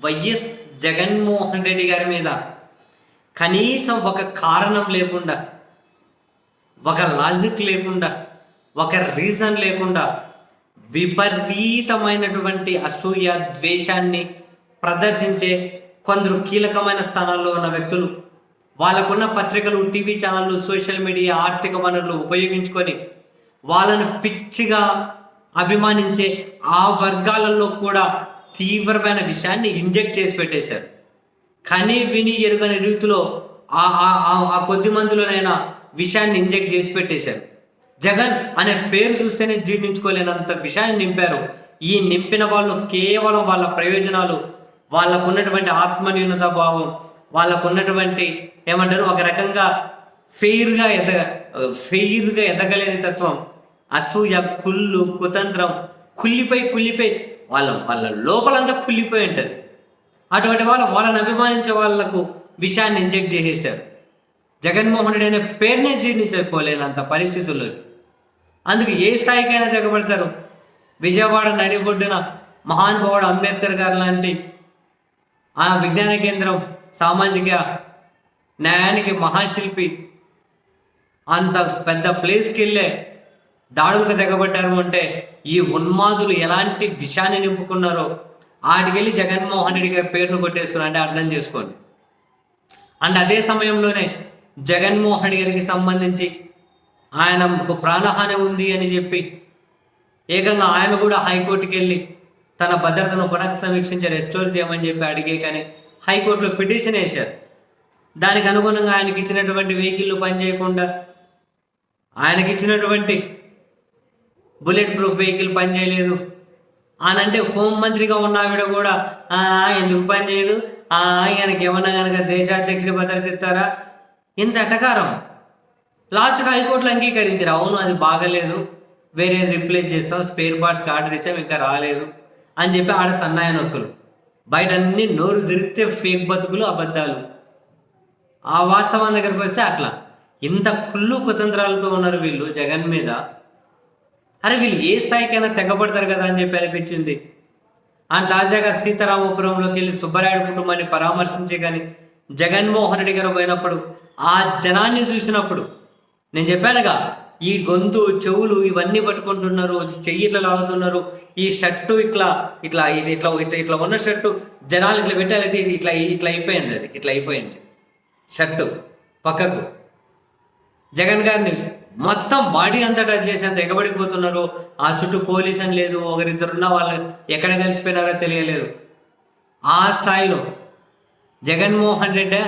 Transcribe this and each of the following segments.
YS Jaganmohan Reddy గారి మీద కనీసం ఒక కారణం లేకుండా ఒక లాజిక్ లేకుండా ఒక రీజన్ లేకుండా విపరీతమైనటువంటి అసూయ ద్వేషాన్ని ప్రదర్శించే కొందరు కీలకమైన స్థానాల్లో ఉన్న వ్యక్తులు వాళ్ళకున్న పత్రికలు టీవీ ఛానళ్ళు సోషల్ మీడియా ఆర్థిక వనరులు ఉపయోగించుకొని వాళ్ళను పిచ్చిగా అభిమానించే ఆ వర్గాలలో కూడా తీవ్రమైన విషయాన్ని ఇంజెక్ట్ చేసి పెట్టేశారు. కని విని ఎరుగని రీతిలో ఆ ఆ- ఆ- కొద్ది మందిలోనైనా విషయాన్ని ఇంజెక్ట్ చేసి పెట్టేశారు. జగన్ అనే పేరు చూస్తేనే జీర్ణించుకోలేనంత విషయాన్ని నింపారు. ఈ నింపిన వాళ్ళు కేవలం వాళ్ళ ప్రయోజనాలు వాళ్ళకున్నటువంటి ఆత్మన్యూనత భావం వాళ్ళకున్నటువంటి ఏమంటారు ఒక రకంగా ఫెయిర్గా ఎద ఫెయిర్గా ఎదగలేని తత్వం అసూయ కుళ్ళు కుతంత్రం కుళ్ళిపై కుల్లిపై వాళ్ళ వాళ్ళ లోపలంతా కుళ్ళిపోయి ఉంటుంది. అటువంటి వాళ్ళు వాళ్ళని అభిమానించే వాళ్ళకు విషయాన్ని ఇంజెక్ట్ చేసేసారు జగన్మోహన్ రెడ్డి అనే పేరునే జీర్ణించకపోలేనంత పరిస్థితుల్లో. అందుకు ఏ స్థాయికైనా తెగబడతారు. విజయవాడ నడిబొడ్డున మహానుభావుడు అంబేద్కర్ గారు లాంటి ఆ విజ్ఞాన కేంద్రం సామాజిక న్యాయానికి మహాశిల్పి అంత పెద్ద ప్లేస్కి వెళ్ళే దాడులకు తెగబడ్డారు అంటే ఈ ఉన్మాదులు ఎలాంటి విషాన్ని నింపుకున్నారో ఆడికెళ్ళి జగన్మోహన్ రెడ్డి గారి పేరును కొట్టేస్తున్నారు అంటే అర్థం చేసుకోండి. అండ్ అదే సమయంలోనే జగన్మోహన్ గారికి సంబంధించి ఆయనకు ప్రాణహాని ఉంది అని చెప్పి ఏకంగా ఆయన కూడా హైకోర్టుకి వెళ్ళి తన భద్రతను పునఃసమీక్షించి రెస్టోర్ చేయమని చెప్పి అడిగే కానీ హైకోర్టులో పిటిషన్ వేశారు. దానికి అనుగుణంగా ఆయనకి ఇచ్చినటువంటి వెహికల్ పనిచేయకుండా ఆయనకి ఇచ్చినటువంటి బుల్లెట్ ప్రూఫ్ వెహికల్ పనిచేయలేదు అనంటే హోం మంత్రిగా ఉన్న ఆవిడ కూడా ఎందుకు పని చేయదు? ఆయనకి ఏమన్నా కనుక దేశాధ్యక్షుడి భద్రత ఇస్తారా? ఇంత అటకారం. లాస్ట్కి హైకోర్టులో అంగీకరించారు. అవును అది బాగలేదు. వేరే రిప్లేస్ చేస్తాం. స్పేర్ పార్ట్స్కి ఆర్డర్ ఇచ్చాం ఇంకా రాలేదు. అని చెప్పి ఆడ సన్నాయ నొక్కులు. బయట అన్ని నోరు తిరిగితే ఫేక్ బతుకులు అబద్ధాలు. ఆ వాస్తవం దగ్గరికి వస్తే అట్లా. ఇంత కుళ్ళు కుతంత్రాలతో ఉన్నారు వీళ్ళు జగన్ మీద. అరే వీళ్ళు ఏ స్థాయికైనా తెగబడతారు కదా అని చెప్పి అనిపించింది. ఆయన తాజాగా సీతారామపురంలోకి వెళ్ళి సుబ్బరాయుడు కుటుంబాన్ని పరామర్శించే కానీ జగన్మోహన్ రెడ్డి గారు పోయినప్పుడు ఆ జనాన్ని చూసినప్పుడు నేను చెప్పానుగా ఈ గొంతు చెవులు ఇవన్నీ పట్టుకుంటున్నారు చెయ్యి ఇట్లా లాగుతున్నారు ఈ షర్టు ఇట్లా ఇట్లా ఇట్లా ఇట్లా ఇట్లా ఉన్న షర్టు జనాలు ఇట్లా పెట్టాలి ఇట్లా ఇట్లా అయిపోయింది అది ఇట్లా అయిపోయింది. షర్టు పక్కకు. జగన్ గారిని మొత్తం బాడీ అంతా టచ్ చేసేంత ఎగబడిపోతున్నారు. ఆ చుట్టూ పోలీస్ అని లేదు ఒకరిద్దరున్న వాళ్ళు ఎక్కడ కలిసిపోయినారో తెలియలేదు. ఆ స్థాయిలో జగన్మోహన్ రెడ్డి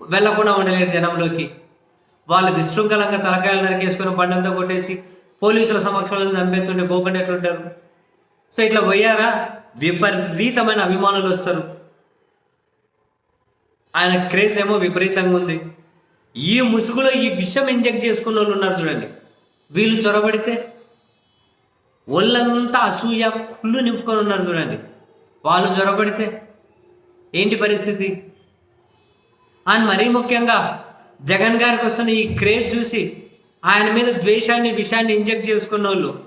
వెళ్ళకుండా ఉండలేదు జనంలోకి. వాళ్ళు విశృంఖలంగా తలకాయలు నరికేసుకుని బండంతో కొట్టేసి పోలీసుల సమక్షంలో చంపేస్తుంటే పోకుండా ఎట్లుంటారు సో ఇట్లా పోయారా? విపరీతమైన అభిమానులు వస్తారు. ఆయన క్రేజ్ ఏమో విపరీతంగా ఉంది. ఈ ముసుగులో ఈ విషం ఇంజెక్ట్ చేసుకున్న వాళ్ళు ఉన్నారు చూడండి. వీళ్ళు చొరబడితే ఒళ్ళంతా అసూయ కుళ్ళు నింపుకొని ఉన్నారు చూడండి. వాళ్ళు చొరబడితే ఏంటి పరిస్థితి? అండ్ మరీ ముఖ్యంగా జగన్ గారికి వస్తున్న ఈ క్రేజ్ చూసి ఆయన మీద ద్వేషాన్ని విషయాన్ని ఇంజెక్ట్ చేసుకున్న వాళ్ళు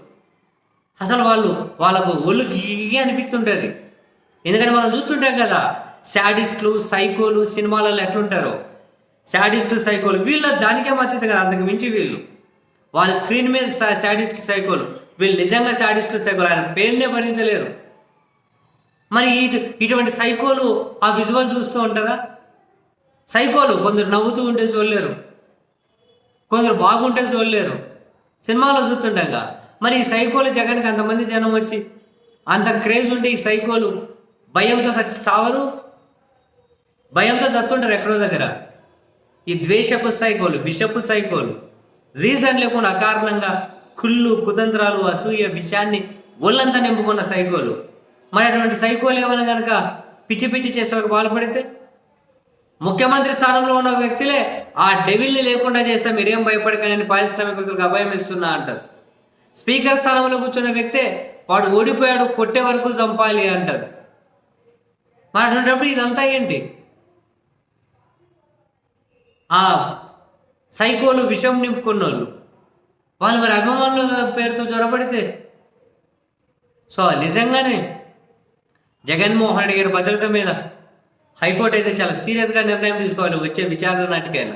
అసలు వాళ్ళు వాళ్ళకు ఒళ్ళు గీగి అనిపిస్తుంటుంది. ఎందుకంటే మనం చూస్తుంటాం కదా శాడిస్ట్లు సైకోలు సినిమాలలో ఎట్లుంటారో. శాడిస్టులు సైకోలు వీళ్ళ దానికే మద్దతు కదా అంతకు మించి వీళ్ళు. వాళ్ళ స్క్రీన్ మీద శాడిస్ట్ సైకోలు వీళ్ళు నిజంగా శాడిస్ట్ సైకోలు ఆయన పేరునే భరించలేరు. మరి ఇటు ఇటువంటి సైకోలు ఆ విజువల్ చూస్తూ ఉంటారా? సైకోలు కొందరు నవ్వుతూ ఉంటే చూడలేరు. కొందరు బాగుంటే చూడలేరు. సినిమాలో చూస్తుండగా మరి ఈ సైకోలు జగన్కి అంతమంది జనం వచ్చి అంత క్రేజ్ ఉంటే ఈ సైకోలు భయంతో సచ్చి సావరు? భయంతో చస్తుంటారు ఎక్కడో దగ్గర. ఈ ద్వేషపు సైకోలు విషపు సైకోలు రీజన్ లేకుండా అకారణంగా కుళ్ళు కుతంత్రాలు అసూయ విషయాన్ని ఒళ్ళంతా నింపుకున్న సైకోలు మరి అటువంటి సైకోలు ఏమైనా కనుక పిచ్చి పిచ్చి చేసేవారు పాల్పడితే? ముఖ్యమంత్రి స్థానంలో ఉన్న వ్యక్తులే ఆ డెవిల్ని లేకుండా చేస్తే మీరేం భయపడకనని పారిశ్రామికులకు అభయం ఇస్తున్నా అంటారు. స్పీకర్ స్థానంలో కూర్చున్న వ్యక్తే వాడు ఓడిపోయాడు కొట్టే వరకు చంపాలి అంటారు. మరి అటువంటిప్పుడు ఇదంతా ఏంటి? ఆ సైకోలు విషం నింపుకున్న వాళ్ళు వాళ్ళు మరి అభిమానుల పేరుతో జ్వరపడితే సో నిజంగానే జగన్మోహన్ రెడ్డి గారి భద్రత మీద హైకోర్టు అయితే చాలా సీరియస్గా నిర్ణయం తీసుకోవాలి. వచ్చే విచారణ నాటికైనా.